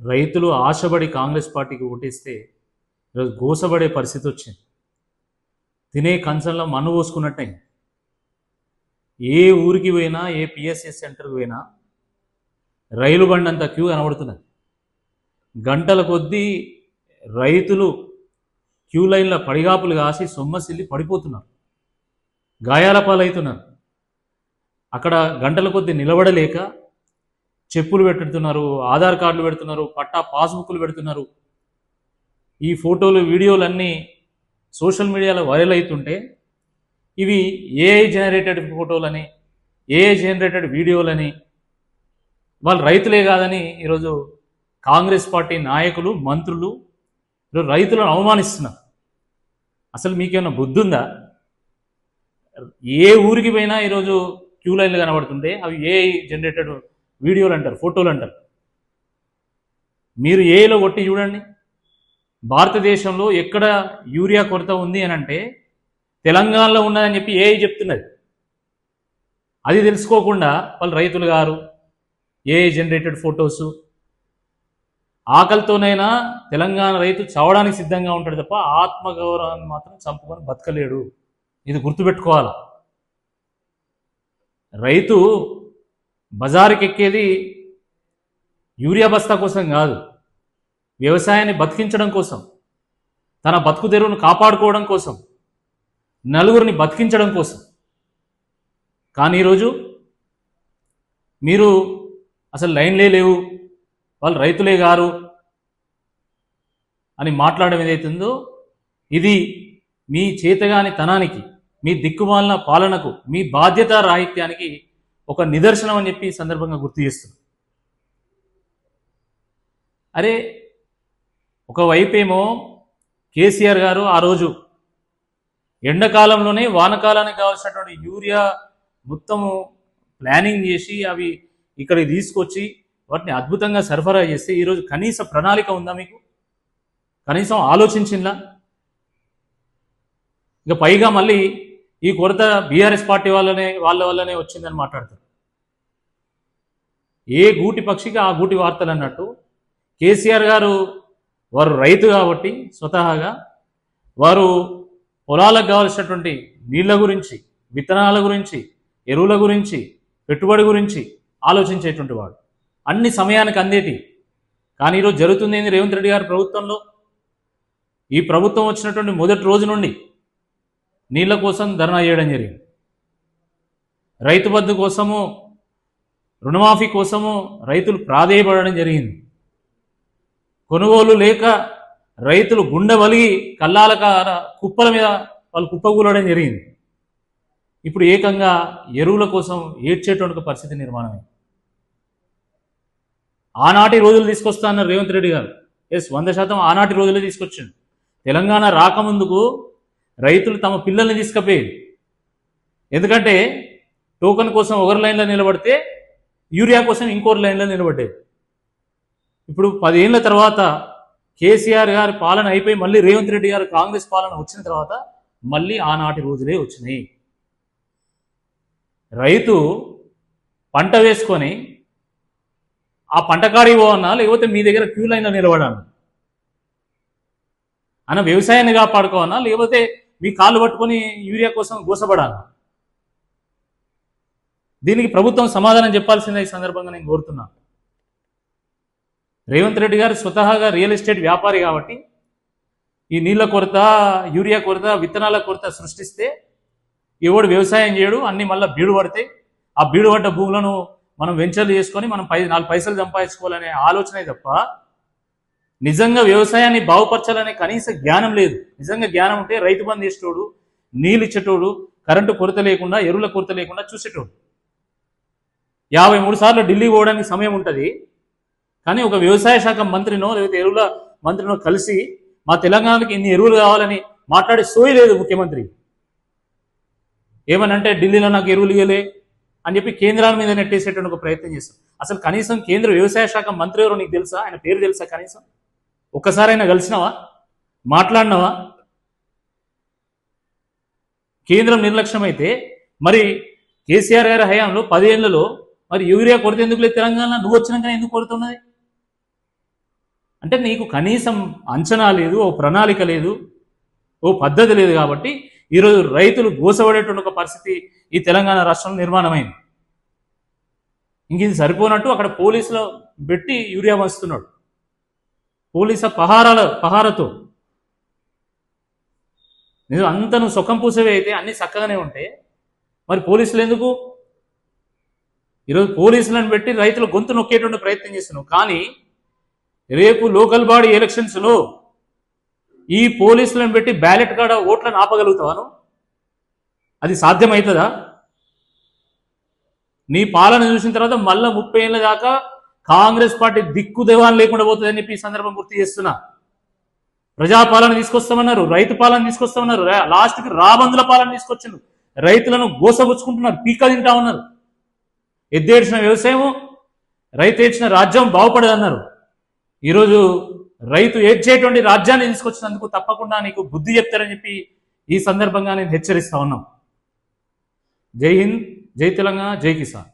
రైతులు ఆశపడి కాంగ్రెస్ పార్టీకి ఓటేస్తే ఈరోజు గోసబడే పరిస్థితి వచ్చింది. తినే కంచంలో మన్ను పోసుకున్నట్టే ఏ ఊరికి పోయినా ఏ పిఎస్ఎస్ సెంటర్కి పోయినా రైలు బండి అంత క్యూ కనబడుతున్నది. గంటల కొద్దీ రైతులు క్యూ లైన్ల పడిగాపులు కాసి సొమ్మసిల్లి పడిపోతున్నారు. గాయాల పాలవుతున్నారు. అక్కడ గంటల కొద్దీ నిలబడలేక చెప్పులు పెట్టుతున్నారు ఆధార్ కార్డులు పెడుతున్నారు పట్టా పాస్బుక్లు పెడుతున్నారు. ఈ ఫోటోలు వీడియోలన్నీ సోషల్ మీడియాలో వైరల్ అవుతుంటే ఇవి ఏఐ జనరేటెడ్ ఫోటోలని ఏఐ జనరేటెడ్ వీడియోలని వాళ్ళు రైతులే కాదని ఈరోజు కాంగ్రెస్ పార్టీ నాయకులు మంత్రులు ఈరోజు రైతులను అవమానిస్తున్నారు. అసలు మీకేమైనా బుద్ధి ఉందా ఏ ఊరికి పోయినా ఈరోజు క్యూ లైన్లు కనబడుతుంటే అవి ఏఐ జనరేటెడ్ వీడియోలు అంటారు ఫోటోలు అంటారు. మీరు ఏఐలో కొట్టి చూడండి. భారతదేశంలో ఎక్కడ యూరియా కొరత ఉంది అని అంటే తెలంగాణలో ఉన్నదని చెప్పి ఏఐ చెప్తున్నది. అది తెలుసుకోకుండా వాళ్ళు రైతులు గారు ఏఐ జనరేటెడ్ ఫొటోసు ఆకలితోనైనా తెలంగాణ రైతు చావడానికి సిద్ధంగా ఉంటాడు తప్ప ఆత్మగౌరవాన్ని మాత్రం చంపుకొని బతకలేడు. ఇది గుర్తుపెట్టుకోవాలి? రైతు బజారుకి ఎక్కేది యూరియా బస్తా కోసం కాదు. వ్యవసాయాన్ని బతికించడం కోసం తన బతుకు తెరువును కాపాడుకోవడం కోసం నలుగురిని బతికించడం కోసం. కానీ ఈరోజు మీరు అసలు లైన్లే లేవు వాళ్ళు రైతులే గారు అని మాట్లాడడం ఏదైతుందో ఇది మీ చేతగాని తనానికి మీ దిక్కుమాలిన పాలనకు మీ బాధ్యత రాహిత్యానికి ఒక నిదర్శనం అని చెప్పి ఈ సందర్భంగా గుర్తు చేస్తున్నాం. అరే ఒకవైపేమో కేసీఆర్ గారు ఆ రోజు ఎండాకాలంలోనే వానకాలానికి కావాల్సినటువంటి యూరియా మొత్తము ప్లానింగ్ చేసి అవి ఇక్కడికి తీసుకొచ్చి వాటిని అద్భుతంగా సరఫరా చేస్తే ఈరోజు కనీస ప్రణాళిక ఉందా మీకు? కనీసం ఆలోచించిందా? ఇక పైగా మళ్ళీ ఈ కొరత బీఆర్ఎస్ పార్టీ వాళ్ళనే వాళ్ళ వల్లనే వచ్చిందని మాట్లాడతారు. ఏ గూటి పక్షికి ఆ గూటి వార్తలు అన్నట్టు కేసీఆర్ గారు వారు రైతు కాబట్టి స్వతహాగా వారు పొలాలకు కావలసినటువంటి నీళ్ళ గురించి విత్తనాల గురించి ఎరువుల గురించి పెట్టుబడి గురించి ఆలోచించేటువంటి వాడు. అన్ని సమయానికి అందేటి. కానీ ఈరోజు జరుగుతుంది ఏంది రేవంత్ రెడ్డి గారి ప్రభుత్వంలో? ఈ ప్రభుత్వం వచ్చినటువంటి మొదటి రోజు నుండి నీళ్ళ కోసం ధర్నా చేయడం జరిగింది. రైతు బంధు కోసము రుణమాఫీ కోసము రైతులు ప్రాధేయపడడం జరిగింది. కొనుగోలు లేక రైతులు గుండె వలిగి కల్లాల కుప్పల మీద వాళ్ళు కుప్పకూలడం జరిగింది. ఇప్పుడు ఏకంగా ఎరువుల కోసం ఏడ్చేటువంటి పరిస్థితి నిర్మాణం ఆనాటి రోజులు తీసుకొస్తా రేవంత్ రెడ్డి గారు. ఎస్ వంద శాతం ఆనాటి రోజులే తీసుకొచ్చిండు. తెలంగాణ రాకముందుకు రైతులు తమ పిల్లల్ని తీసుకుపోయేది. ఎందుకంటే టోకన్ కోసం ఒకరి లైన్లో నిలబడితే యూరియా కోసం ఇంకోటి లైన్లో నిలబడ్డాయి ఇప్పుడు పదేళ్ళ తర్వాత కేసీఆర్ గారి పాలన అయిపోయి మళ్ళీ రేవంత్ రెడ్డి గారు కాంగ్రెస్ పాలన వచ్చిన తర్వాత మళ్ళీ ఆనాటి రోజులే వచ్చినాయి. రైతు పంట వేసుకొని ఆ పంట కాడికి పోవన్నా లేకపోతే మీ దగ్గర క్యూ లైన్లో నిలబడాను అన్న వ్యవసాయాన్ని కాపాడుకోవన్నా లేకపోతే మీ కాళ్ళు పట్టుకొని యూరియా కోసం గోసపడాలా. దీనికి ప్రభుత్వం సమాధానం చెప్పాల్సిందే ఈ సందర్భంగా నేను కోరుతున్నాను రేవంత్ రెడ్డి గారు స్వతహాగా రియల్ ఎస్టేట్ వ్యాపారి కాబట్టి ఈ నీళ్ళ కొరత యూరియా కొరత విత్తనాల కొరత సృష్టిస్తే ఎవడు వ్యవసాయం చేయడు అన్ని మళ్ళీ బీడు పడతాయి. ఆ బీడు పడ్డ భూములను మనం వెంచర్లు చేసుకొని మనం పై నాలుగు పైసలు సంపాదించుకోవాలనే ఆలోచనే తప్ప నిజంగా వ్యవసాయాన్ని బాగుపరచాలనే కనీస జ్ఞానం లేదు. నిజంగా జ్ఞానం ఉంటే రైతు బంధు ఇచ్చేటోడు నీళ్ళు ఇచ్చేటోడు కరెంటు కొరత లేకుండా ఎరువుల కొరత లేకుండా చూసేటోడు. యాభై మూడు సార్లు ఢిల్లీ పోవడానికి సమయం ఉంటుంది. కానీ ఒక వ్యవసాయ శాఖ మంత్రినో లేకపోతే ఎరువుల మంత్రినో కలిసి మా తెలంగాణకి ఇన్ని ఎరువులు కావాలని మాట్లాడే సోయి లేదు ముఖ్యమంత్రి. ఏమనంటే ఢిల్లీలో నాకు ఎరువులు ఇవ్వలే అని చెప్పి కేంద్రాల మీద నెట్టేసేటువంటి ఒక ప్రయత్నం చేస్తాం. అసలు కనీసం కేంద్ర వ్యవసాయ శాఖ మంత్రి ఎవరో నీకు తెలుసా? ఆయన పేరు తెలుసా కనీసం? ఒక్కసారైనా కలిసినావా? మాట్లాడినావా? కేంద్రం నిర్లక్ష్యం అయితే మరి కేసీఆర్ గారి హయాంలో పదేళ్ళలో మరి యూరియా కొరత ఎందుకు లేదు తెలంగాణ నువ్వు వచ్చినాక ఎందుకు కొరత అంటే నీకు కనీసం అంచనా లేదు ఓ ప్రణాళిక లేదు ఓ పద్ధతి లేదు కాబట్టి ఈరోజు రైతులు గోసపడేటువంటి ఒక పరిస్థితి ఈ తెలంగాణ రాష్ట్రంలో నిర్మాణమైంది. ఇంక ఇది సరిపోనట్టు అక్కడ పోలీసులు పెట్టి యూరియా వస్తున్నాడు పోలీసు పహారాల పహారతో. నేను అంత నువ్వు సుఖం పూసవే అయితే అన్నీ చక్కగానే ఉంటాయి మరి పోలీసులు ఎందుకు? ఈరోజు పోలీసులను పెట్టి రైతుల గొంతు నొక్కేటువంటి ప్రయత్నం చేస్తున్నావు కానీ రేపు లోకల్ బాడీ ఎలక్షన్స్లో ఈ పోలీసులను పెట్టి బ్యాలెట్ కాడ ఓట్లను ఆపగలుగుతావాను అది సాధ్యమవుతుందా నీ పాలన చూసిన తర్వాత మళ్ళీ ముప్పై ఏళ్ళ దాకా కాంగ్రెస్ పార్టీ దిక్కు దేవాన్ని లేకుండా పోతుందని చెప్పి ఈ సందర్భం గుర్తు చేస్తున్నా. ప్రజాపాలన తీసుకొస్తామన్నారు రైతు పాలన తీసుకొస్తామన్నారు. లాస్ట్కి రాబందుల పాలన తీసుకొచ్చిండు రైతులను గోసగుచ్చుకుంటున్నారు పీక తింటా ఉన్నారు. ఎద్దేడ్చిన వ్యవసాయం రైతు ఏడ్చిన రాజ్యం బాగుపడదన్నారు. ఈరోజు రైతు ఏడ్చేటువంటి రాజ్యాన్ని తీసుకొచ్చినందుకు తప్పకుండా నీకు బుద్ధి చెప్తారని చెప్పి ఈ సందర్భంగా నేను హెచ్చరిస్తా ఉన్నాం. జై హింద్ జై తెలంగాణ జై కిసాన్.